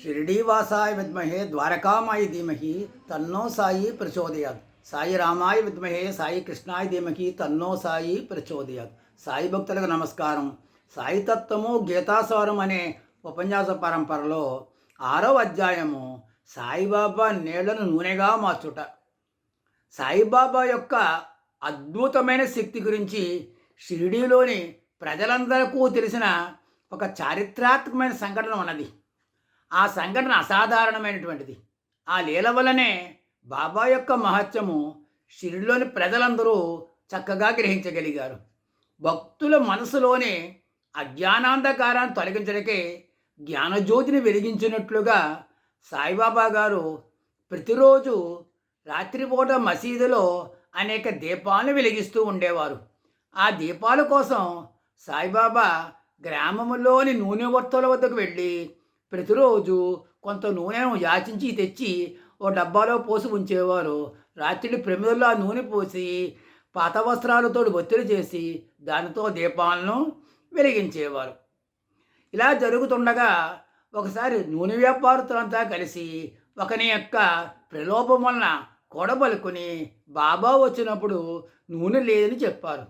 షిరిడీవాసాయ విద్మహే ద్వారకామాయ ధీమహి తన్నో సాయి ప్రచోదయాత్. సాయి రామాయ విద్మహే సాయి కృష్ణాయ ధీమహి తన్నో సాయి ప్రచోదయాత్. సాయి భక్తులకు నమస్కారం. సాయి తత్వము గీతాసారం అనే ఉపన్యాస పరంపరలో ఆరో అధ్యాయము సాయిబాబా నీళ్ళను నూనెగా మార్చుట. సాయిబాబా యొక్క అద్భుతమైన శక్తి గురించి షిరిడీలోని ప్రజలందరికీ తెలిసిన ఒక చారిత్రాత్మకమైన సంఘటన ఉన్నది. ఆ సంఘటన అసాధారణమైనటువంటిది. ఆ లీల వల్లనే బాబా యొక్క మహత్యము షిరిడిలోని ప్రజలందరూ చక్కగా గ్రహించగలిగారు. భక్తుల మనసులోని అజ్ఞానాంధకారాన్ని తొలగించడకే జ్ఞానజ్యోతిని వెలిగించినట్లుగా సాయిబాబా గారు ప్రతిరోజు రాత్రిపూట మసీదులో అనేక దీపాలను వెలిగిస్తూ ఉండేవారు. ఆ దీపాల కోసం సాయిబాబా గ్రామంలోని నూనె వర్తల వద్దకు వెళ్ళి ప్రతిరోజు కొంత నూనెను యాచించి తెచ్చి ఓ డబ్బాలో పోసి ఉంచేవారు. రాత్రి ప్రమిదల్లో ఆ నూనె పోసి పాత వస్త్రాలతో ఒత్తిడి చేసి దానితో దీపాలను వెలిగించేవారు. ఇలా జరుగుతుండగా ఒకసారి నూనె వ్యాపారస్తులంతా కలిసి ఒకని యొక్క ప్రలోభం వలన కూడబలుకుని బాబా వచ్చినప్పుడు నూనె లేదని చెప్పారు.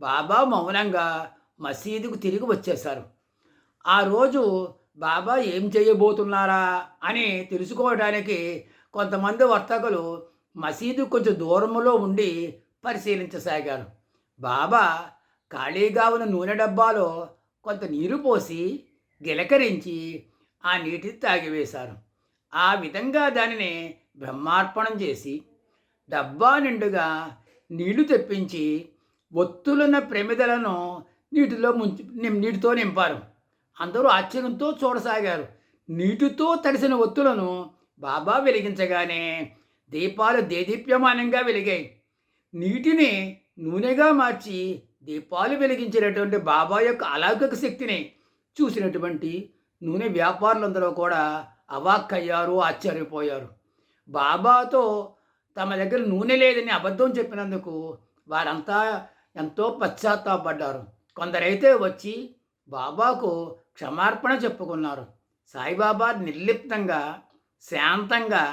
బాబా మౌనంగా మసీదుకు తిరిగి వచ్చేశారు. ఆ రోజు బాబా ఏం చేయబోతున్నారా? అని తెలుసుకోవడానికి కొంతమంది వర్తకులు మసీదు కొంచెం దూరంలో ఉండి పరిశీలించసాగారు. బాబా ఖాళీగా ఉన్న నూనె డబ్బాలో కొంత నీరు పోసి గిలకరించి ఆ నీటిని తాగివేశారు. ఆ విధంగా దానిని బ్రహ్మార్పణం చేసి డబ్బా నిండుగా నీళ్ళు తెప్పించి ఒత్తులున్న ప్రమిదలను నీటిలో ముంచి నీటితో నింపారు. అందరూ ఆశ్చర్యంతో చూడసాగారు. నీటితో తడిసిన ఒత్తులను బాబా వెలిగించగానే దీపాలు దేదీప్యమానంగా వెలిగాయి. నీటిని నూనెగా మార్చి దీపాలు వెలిగించినటువంటి బాబా యొక్క అలౌకిక శక్తిని చూసినటువంటి నూనె వ్యాపారులందరూ కూడా అవాక్కయ్యారు ఆశ్చర్యపోయారు. బాబాతో తమ దగ్గర నూనె లేదని అబద్ధం చెప్పినందుకు వారంతా ఎంతో పశ్చాత్తాపడ్డారు. కొందరైతే వచ్చి బాబాకు క్షమార్పణ చెప్పుకున్నారు. సాయిబాబా నిర్లిప్తంగా శాంతంగా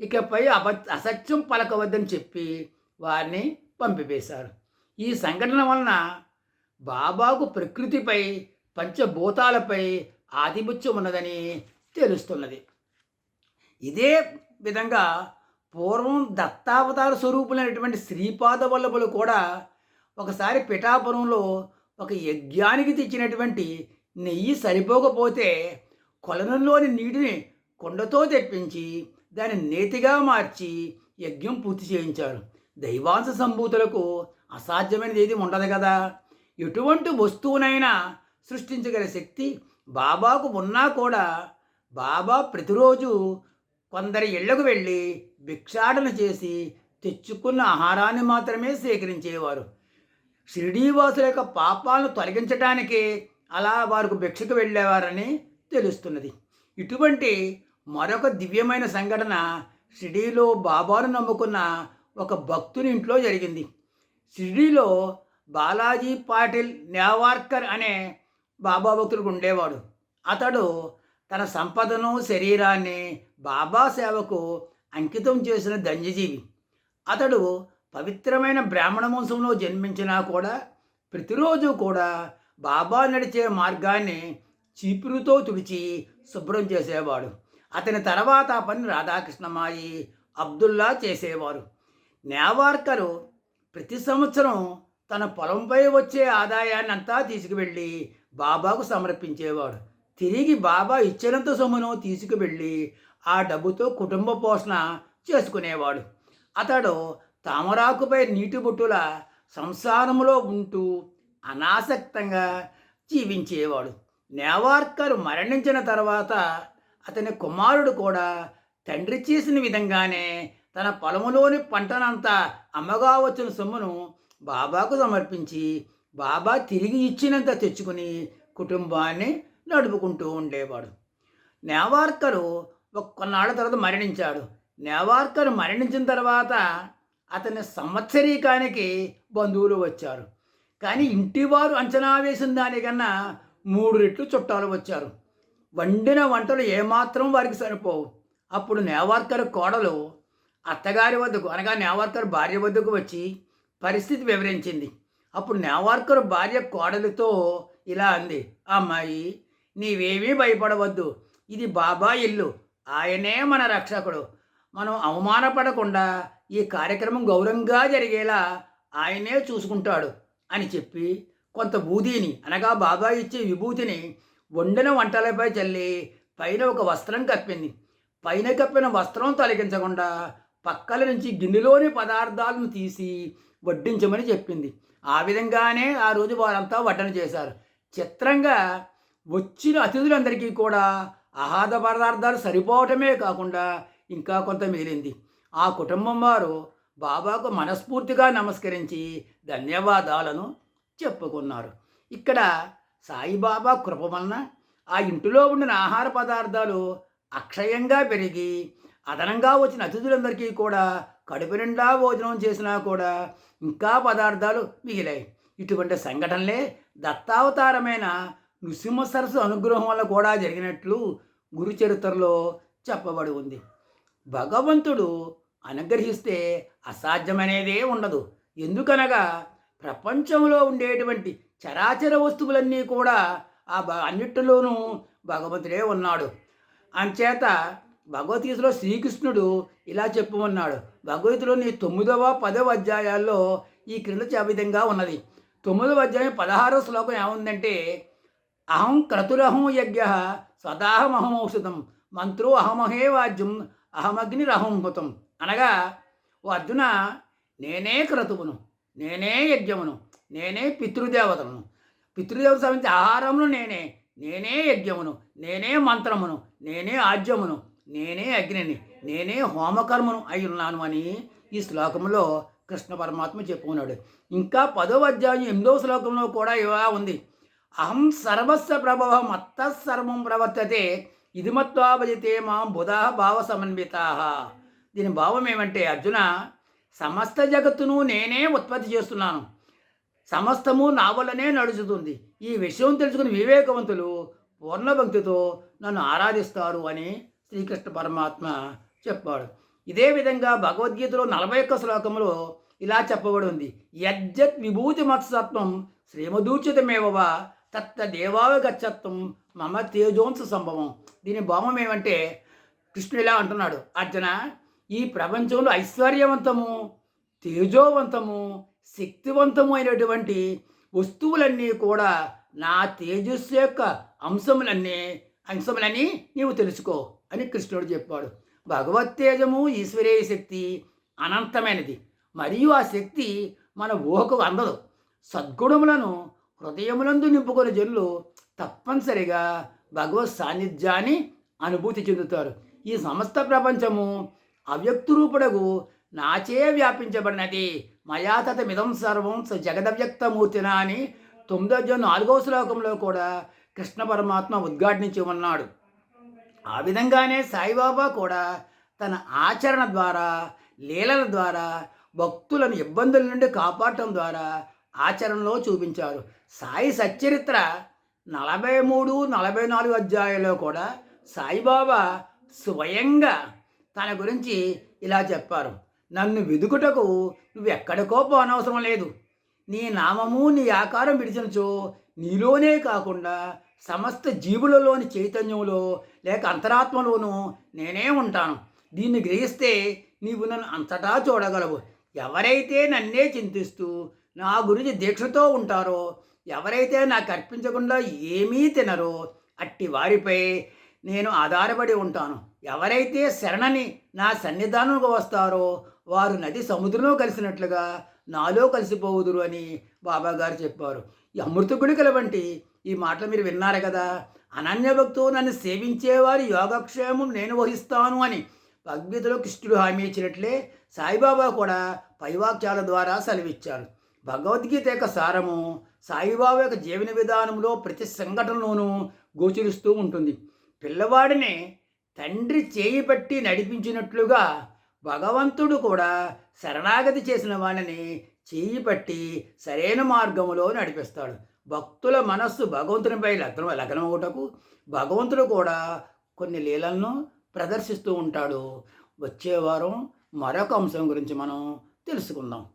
ఇకపై అబ అసత్యం పలకవద్దని చెప్పి వారిని పంపివేశారు. ఈ సంఘటన వలన బాబాకు ప్రకృతిపై పంచభూతాలపై ఆధిపత్యం ఉన్నదని తెలుస్తున్నది. ఇదే విధంగా పూర్వం దత్తావతార స్వరూపులైనటువంటి శ్రీపాద వల్లభులు కూడా ఒకసారి పిఠాపురంలో ఒక యజ్ఞానికి తెచ్చినటువంటి నెయ్యి సరిపోకపోతే కొలనులోని నీటిని కుండతో తెప్పించి దాన్ని నేతిగా మార్చి యజ్ఞం పూర్తి చేయించారు. దైవాంశ సంభూతులకు అసాధ్యమైనది ఏది ఉండదు కదా. ఎటువంటి వస్తువునైనా సృష్టించగల శక్తి బాబాకు ఉన్నా కూడా బాబా ప్రతిరోజు కొందరి ఇళ్ళకు వెళ్ళి భిక్షాటన చేసి తెచ్చుకున్న ఆహారాన్ని మాత్రమే సేకరించేవారు. షిరిడీవాసుల యొక్క పాపాలను తొలగించటానికి అలా వారికి భిక్షకు వెళ్ళేవారని తెలుస్తున్నది. ఇటువంటి మరొక దివ్యమైన సంఘటన షిరిడీలో బాబాను నమ్ముకున్న ఒక భక్తుని ఇంట్లో జరిగింది. షిరిడీలో బాలాజీ పాటిల్ నేవార్కర్ అనే బాబా భక్తుడికి ఉండేవాడు. అతడు తన సంపదను శరీరాన్ని బాబా సేవకు అంకితం చేసిన ధన్యజీవి. అతడు పవిత్రమైన బ్రాహ్మణ వంశంలో జన్మించినా కూడా ప్రతిరోజు కూడా బాబా నడిచే మార్గాన్ని చీపురుతో తుడిచి శుభ్రం చేసేవాడు. అతని తర్వాత పని రాధాకృష్ణమాయి అబ్దుల్లా చేసేవారు. నేవార్కరు ప్రతి సంవత్సరం తన పొలంపై వచ్చే ఆదాయాన్ని అంతా తీసుకువెళ్ళి బాబాకు సమర్పించేవాడు. తిరిగి బాబా ఇచ్చినంత సొమ్మును తీసుకువెళ్ళి ఆ డబ్బుతో కుటుంబ పోషణ చేసుకునేవాడు. అతడు తామరాకుపై నీటి బుట్టుల సంసారంలో ఉంటూ అనాసక్తంగా జీవించేవాడు. నేవార్కర్ మరణించిన తర్వాత అతని కుమారుడు కూడా తండ్రి చేసిన విధంగానే తన పొలములోని పంటనంతా అమ్మగా వచ్చిన సొమ్మును బాబాకు సమర్పించి బాబా తిరిగి ఇచ్చినంత తెచ్చుకుని కుటుంబాన్ని నడుపుకుంటూ ఉండేవాడు. నేవార్కరు ఒక కొన్నాళ్ళ తర్వాత మరణించాడు. నేవార్కర్ మరణించిన తర్వాత అతని సంవత్సరీకానికి బంధువులు వచ్చారు. కానీ ఇంటివారు అంచనా వేసిన దానికన్నా మూడు రెట్లు చుట్టాలు వచ్చారు. వండిన వంటలు ఏమాత్రం వారికి సరిపోవు. అప్పుడు నేవార్కర్ కోడలు అత్తగారి వద్దకు అనగా నేవార్కర్ భార్య వద్దకు వచ్చి పరిస్థితి వివరించింది. అప్పుడు నేవార్కర్ భార్య కోడలితో ఇలా అంది అమ్మాయి నీవేమీ భయపడవద్దు. ఇది బాబా ఇల్లు. ఆయనే మన రక్షకుడు. మనం అవమానపడకుండా ఈ కార్యక్రమం గౌరవంగా జరిగేలా ఆయనే చూసుకుంటాడు. అని చెప్పి కొంత బూదీని అనగా బాబా ఇచ్చే విభూతిని వండిన వంటలపై చల్లి పైన ఒక వస్త్రం కప్పింది. పైన కప్పిన వస్త్రం తొలగించకుండా పక్కల నుంచి గిన్నెలోని పదార్థాలను తీసి వడ్డించమని చెప్పింది. ఆ విధంగానే ఆ రోజు వారంతా వడ్డన చేశారు. చిత్రంగా వచ్చిన అతిథులందరికీ కూడా ఆహార పదార్థాలు సరిపోవటమే కాకుండా ఇంకా కొంత మిగిలింది. ఆ కుటుంబం వారు బాబాకు మనస్ఫూర్తిగా నమస్కరించి ధన్యవాదాలను చెప్పుకున్నారు. ఇక్కడ సాయిబాబా కృప వలన ఆ ఇంటిలో ఉండిన ఆహార పదార్థాలు అక్షయంగా పెరిగి అదనంగా వచ్చిన అతిథులందరికీ కూడా కడుపు నిండా భోజనం చేసినా కూడా ఇంకా పదార్థాలు మిగిలాయి. ఇటువంటి సంఘటనలే దత్తావతారమైన నృసింహ సరస్సు అనుగ్రహం వల్ల కూడా జరిగినట్లు గురు చరిత్రలో చెప్పబడి ఉంది. భగవంతుడు అనుగ్రహిస్తే అసాధ్యమనేదే ఉండదు. ఎందుకనగా ప్రపంచంలో ఉండేటువంటి చరాచర వస్తువులన్నీ కూడా ఆ భ అన్నిటిలోనూ భగవంతుడే ఉన్నాడు. అంచేత భగవద్గీతలో శ్రీకృష్ణుడు ఇలా చెప్పమన్నాడు. భగవద్గీతలోని తొమ్మిదవ పదవ అధ్యాయాల్లో ఈ క్రింద విధంగా ఉన్నది. తొమ్మిదవ అధ్యాయం పదహారవ శ్లోకం ఏముందంటే అహం క్రతురహం యజ్ఞ సదాహమహం ఔషధం మంత్రో అహమహే వాద్యం అహమగ్నిరహం హుతం. అనగా ఓ అర్జున నేనే క్రతువును నేనే యజ్ఞమును నేనే పితృదేవతలను. పితృదేవత సంబంధించి ఆహారమును నేనే నేనే యజ్ఞమును నేనే మంత్రమును నేనే ఆజ్యమును నేనే అగ్నిని నేనే హోమకర్మను అయి ఉన్నాను అని ఈ శ్లోకంలో కృష్ణ పరమాత్మ చెప్పుకున్నాడు. ఇంకా పదవ అధ్యాయం ఎనిమిదవ శ్లోకంలో కూడా ఇలా ఉంది. అహం సర్వస్వ ప్రభవ మత్త సర్వం ప్రవర్తతే ఇది మత్వాభజితే మాం బుధ భావ సమన్వితా దీని భావం ఏమంటే అర్జున సమస్త జగత్తును నేనే ఉత్పత్తి చేస్తున్నాను. సమస్తము నా వల్లనే నడుచుతుంది. ఈ విషయం తెలుసుకుని వివేకవంతులు పూర్ణభక్తితో నన్ను ఆరాధిస్తారు అని శ్రీకృష్ణ పరమాత్మ చెప్పాడు. ఇదే విధంగా భగవద్గీతలో నలభై ఒక్క శ్లోకంలో ఇలా చెప్పబడి ఉంది. యజ్జత్ విభూతి మత్సత్వం శ్రీమదూచితమేవ తత్త దేవావగచ్చత్వం మమ తేజోంస సంభవం. దీని భావం ఏమంటే కృష్ణుడు ఇలా అంటున్నాడు అర్జున ఈ ప్రపంచంలో ఐశ్వర్యవంతము తేజోవంతము శక్తివంతము అయినటువంటి వస్తువులన్నీ కూడా నా తేజస్సు యొక్క అంశములన్నీ అంశములని నీవు తెలుసుకో అని కృష్ణుడు చెప్పాడు. భగవత్ తేజము ఈశ్వరీయ శక్తి అనంతమైనది. మరియు ఆ శక్తి మన ఊహకు అందదు. సద్గుణములను హృదయములందు నింపుకొని జనులు తప్పనిసరిగా భగవత్ సాన్నిధ్యాన్ని అనుభూతి చెందుతారు. ఈ సమస్త ప్రపంచము అవ్యక్తరూపుడగు నాచే వ్యాపించబడినది. మయా తతమిదం సర్వం స జగదవ్యక్తమూర్తిన అని తొమ్మిదో నాలుగవ శ్లోకంలో కూడా కృష్ణ పరమాత్మ ఉద్ఘాటించి ఉన్నాడు. ఆ విధంగానే సాయిబాబా కూడా తన ఆచరణ ద్వారా లీలల ద్వారా భక్తులను ఇబ్బందుల నుండి కాపాడటం ద్వారా ఆచరణలో చూపించారు. సాయి సచ్చరిత్ర నలభై మూడు నలభై నాలుగు అధ్యాయంలో కూడా సాయిబాబా స్వయంగా తన గురించి ఇలా చెప్పారు. నన్ను వెదుకుటకు నువ్వు ఎక్కడికో పోనవసరం లేదు. నీ నామము నీ ఆకారం విడిచినచో నీలోనే కాకుండా సమస్త జీవులలోని చైతన్యంలో లేక అంతరాత్మలోనూ నేనే ఉంటాను. దీన్ని గ్రహిస్తే నీవు నన్ను అంతటా చూడగలవు. ఎవరైతే నన్నే చింతిస్తూ నా గురించి దీక్షతో ఉంటారో ఎవరైతే నాకు అర్పించకుండా ఏమీ తినరో అట్టి వారిపై నేను ఆధారపడి ఉంటాను. ఎవరైతే శరణని నా సన్నిధానంలో వస్తారో వారు నది సముద్రంలో కలిసినట్లుగా నాలో కలిసిపోవుదురు అని బాబాగారు చెప్పారు. ఈ అమృతగుడికల వంటి ఈ మాటలు మీరు విన్నారు కదా? అనన్య భక్తులు నన్ను సేవించేవారి యోగక్షేమం నేను వహిస్తాను అని భగవద్గీతలో కృష్ణుడు హామీ ఇచ్చినట్లే సాయిబాబా కూడా పైవాక్యాల ద్వారా సెలవిచ్చారు. భగవద్గీత యొక్క సారము సాయిబాబా యొక్క జీవన విధానంలో ప్రతి సంఘటనలోనూ గోచరిస్తూ ఉంటుంది. పిల్లవాడిని తండ్రి చేయి పట్టి నడిపించినట్లుగా భగవంతుడు కూడా శరణాగతి చేసిన వాడిని చేయి పట్టి సరైన మార్గంలో నడిపిస్తాడు. భక్తుల మనస్సు భగవంతునిపై లగ్నం లగ్నమవుటకు భగవంతుడు కూడా కొన్ని లీలలను ప్రదర్శిస్తూ ఉంటాడు. వచ్చే వారం మరొక అంశం గురించి మనం తెలుసుకుందాం.